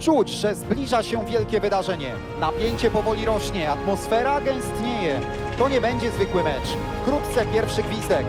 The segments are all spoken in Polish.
Czuć, że zbliża się wielkie wydarzenie. Napięcie powoli rośnie, atmosfera gęstnieje. To nie będzie zwykły mecz. Wkrótce pierwszy gwizdek.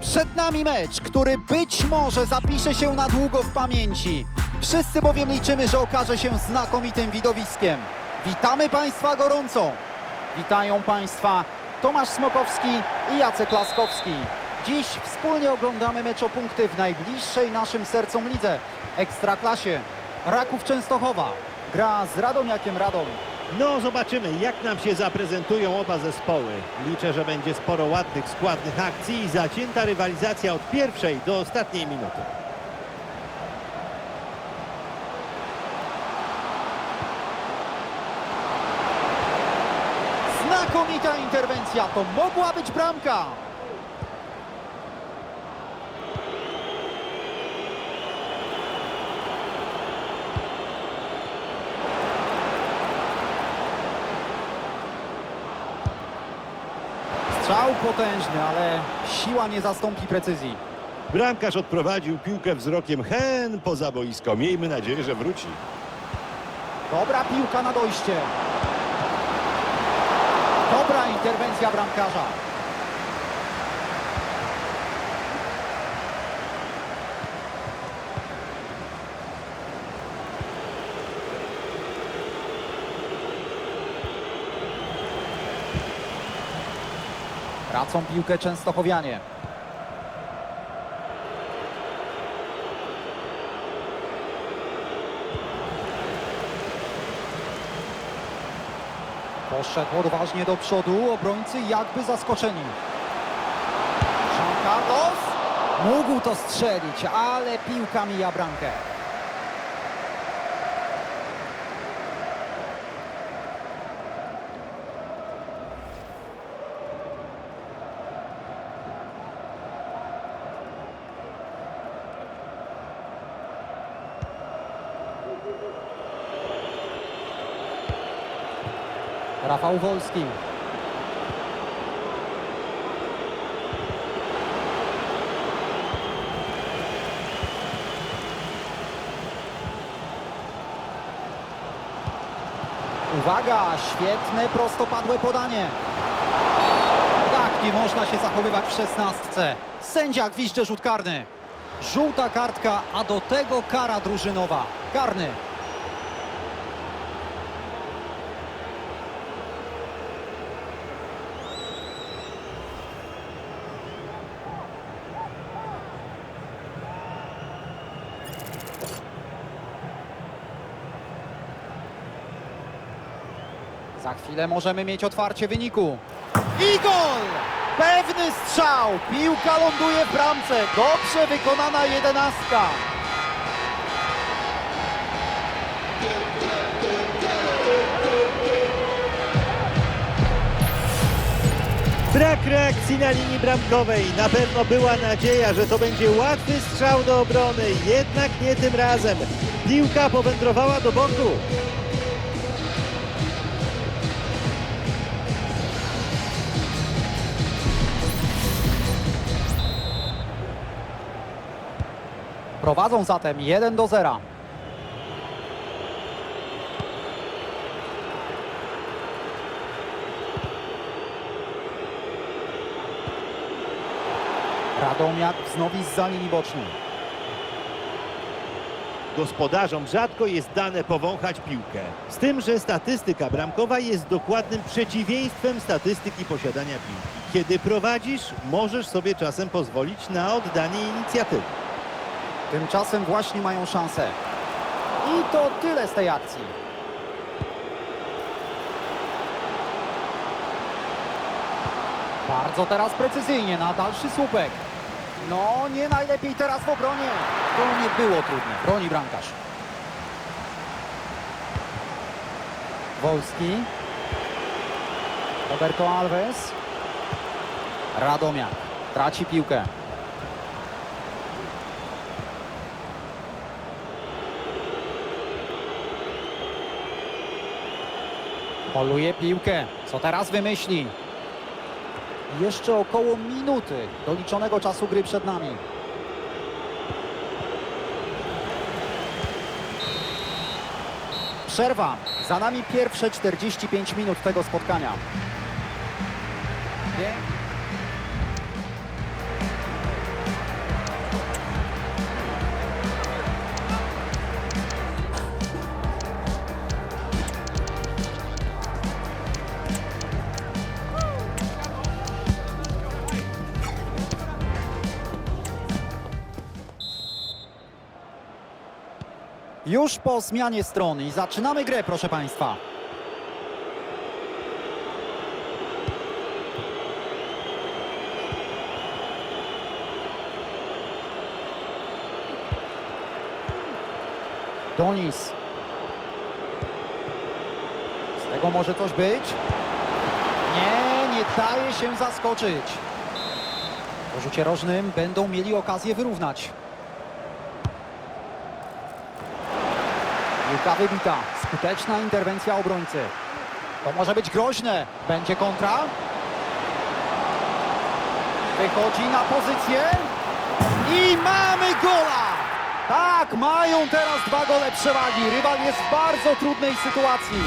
Przed nami mecz, który być może zapisze się na długo w pamięci. Wszyscy bowiem liczymy, że okaże się znakomitym widowiskiem. Witamy Państwa gorąco. Witają Państwa Tomasz Smokowski i Jacek Laskowski. Dziś wspólnie oglądamy mecz o punkty w najbliższej naszym sercom lidze, Ekstraklasie. Raków Częstochowa gra z Radomiakiem Radom. No, zobaczymy, jak nam się zaprezentują oba zespoły. Liczę, że będzie sporo ładnych, składnych akcji i zacięta rywalizacja od pierwszej do ostatniej minuty. Znakomita interwencja, to mogła być bramka. Strzał potężny, ale siła nie zastąpi precyzji. Bramkarz odprowadził piłkę wzrokiem hen poza boisko. Miejmy nadzieję, że wróci. Dobra piłka na dojście. Dobra interwencja bramkarza. Tracą piłkę Częstochowianie. Poszedł odważnie do przodu, obrońcy jakby zaskoczeni. Jean Carlos mógł to strzelić, ale piłka mija bramkę. Rafał Wolski. Uwaga, świetne prostopadłe podanie. Tak nie można się zachowywać w szesnastce. Sędzia gwizdże rzut karny. Żółta kartka, a do tego kara drużynowa. Karny. Za chwilę możemy mieć otwarcie wyniku. I gol! Pewny strzał! Piłka ląduje w bramce. Dobrze wykonana jedenastka. Brak reakcji na linii bramkowej. Na pewno była nadzieja, że to będzie łatwy strzał do obrony. Jednak nie tym razem. Piłka powędrowała do boku. Prowadzą zatem 1 do 0. Radomiak wznowi z linii bocznej. Gospodarzom rzadko jest dane powąchać piłkę. Z tym, że statystyka bramkowa jest dokładnym przeciwieństwem statystyki posiadania piłki. Kiedy prowadzisz, możesz sobie czasem pozwolić na oddanie inicjatywy. Tymczasem właśnie mają szansę. I to tyle z tej akcji. Bardzo teraz precyzyjnie na dalszy słupek. No, nie najlepiej teraz w obronie. To nie było trudne. Broni bramkarz. Wolski. Roberto Alves. Radomiak. Traci piłkę. Poluje piłkę. Co teraz wymyśli? Jeszcze około minuty doliczonego czasu gry przed nami. Przerwa. Za nami pierwsze 45 minut tego spotkania. Nie? Już po zmianie stron i zaczynamy grę, proszę Państwa. Donis. Z tego może coś być? Nie, nie daje się zaskoczyć. Po rzucie rożnym będą mieli okazję wyrównać. Piłka wybita. Skuteczna interwencja obrońcy. To może być groźne. Będzie kontra. Wychodzi na pozycję. I mamy gola! Tak, mają teraz dwa gole przewagi. Rywal jest w bardzo trudnej sytuacji.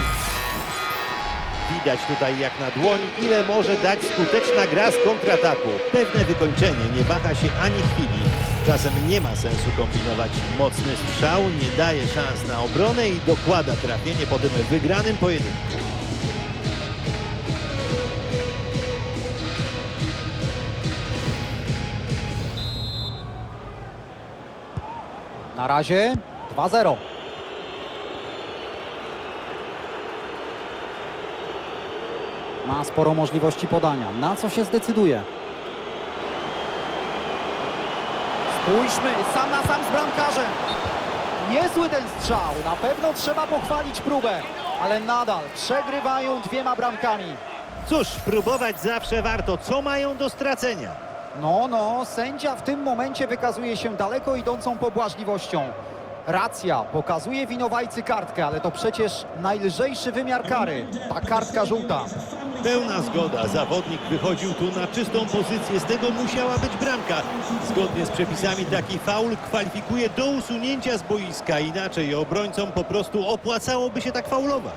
Widać tutaj jak na dłoni, ile może dać skuteczna gra z kontrataku. Pewne wykończenie nie waha się ani chwili. Czasem nie ma sensu kombinować. Mocny strzał nie daje szans na obronę i dokłada trafienie po tym wygranym pojedynku. Na razie 2-0. Ma sporo możliwości podania. Na co się zdecyduje? Spójrzmy, sam na sam z bramkarzem. Niezły ten strzał. Na pewno trzeba pochwalić próbę. Ale nadal przegrywają dwiema bramkami. Cóż, próbować zawsze warto. Co mają do stracenia? No, no, sędzia w tym momencie wykazuje się daleko idącą pobłażliwością. Racja, pokazuje winowajcy kartkę, ale to przecież najlżejszy wymiar kary. Ta kartka żółta. Pełna zgoda. Zawodnik wychodził tu na czystą pozycję. Z tego musiała być bramka. Zgodnie z przepisami taki faul kwalifikuje do usunięcia z boiska. Inaczej obrońcom po prostu opłacałoby się tak faulować.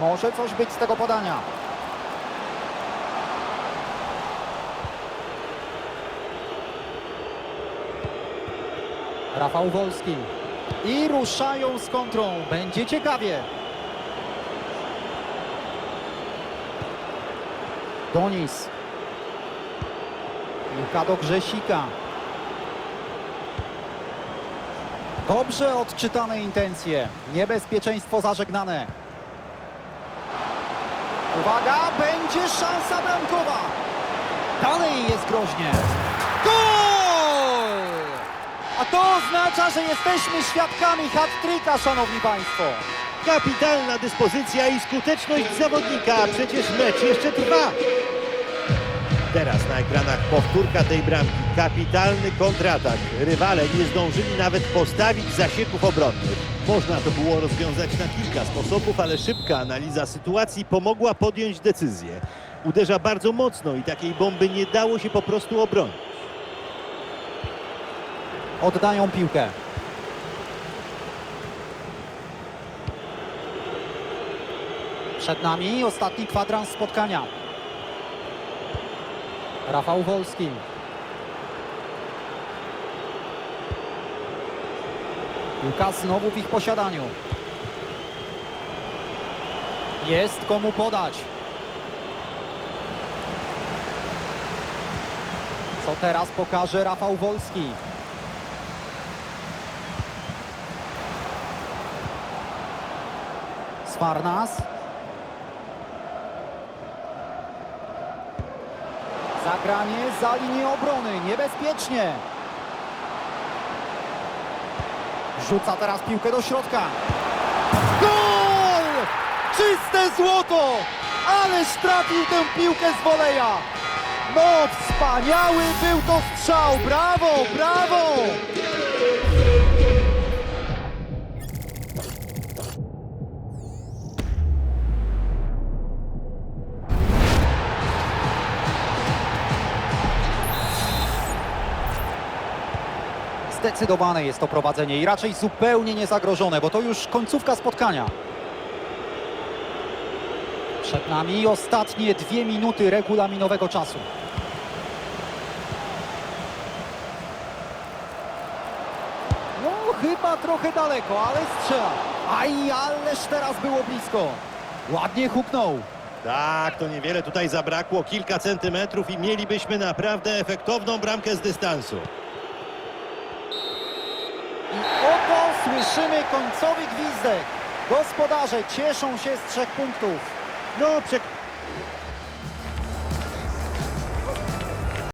Może coś być z tego podania. Rafał Wolski. I ruszają z kontrą. Będzie ciekawie. Donis. Piłka do Grzesika. Dobrze odczytane intencje. Niebezpieczeństwo zażegnane. Uwaga, będzie szansa bramkowa. Dalej jest groźnie. Gol! A to oznacza, że jesteśmy świadkami hat-tricka, szanowni państwo. Kapitalna dyspozycja i skuteczność zawodnika. Przecież mecz jeszcze trwa. Teraz na ekranach powtórka tej bramki. Kapitalny kontratak. Rywale nie zdążyli nawet postawić zasieków obronnych. Można to było rozwiązać na kilka sposobów, ale szybka analiza sytuacji pomogła podjąć decyzję. Uderza bardzo mocno i takiej bomby nie dało się po prostu obronić. Oddają piłkę. Przed nami ostatni kwadrans spotkania. Rafał Wolski. Piłka znowu w ich posiadaniu. Jest komu podać. Co teraz pokaże Rafał Wolski? Sfarnas. Zagranie za linię obrony. Niebezpiecznie. Rzuca teraz piłkę do środka. Gol! Czyste złoto! Ależ trafił tę piłkę z woleja. No, wspaniały był to strzał. Brawo, brawo! Zdecydowane jest to prowadzenie i raczej zupełnie niezagrożone, bo to już końcówka spotkania. Przed nami ostatnie dwie minuty regulaminowego czasu. No, chyba trochę daleko, ale strzela. Aj, ależ teraz było blisko. Ładnie huknął. Tak, to niewiele tutaj zabrakło, kilka centymetrów i mielibyśmy naprawdę efektowną bramkę z dystansu. I oto słyszymy końcowy gwizdek. Gospodarze cieszą się z trzech punktów. No.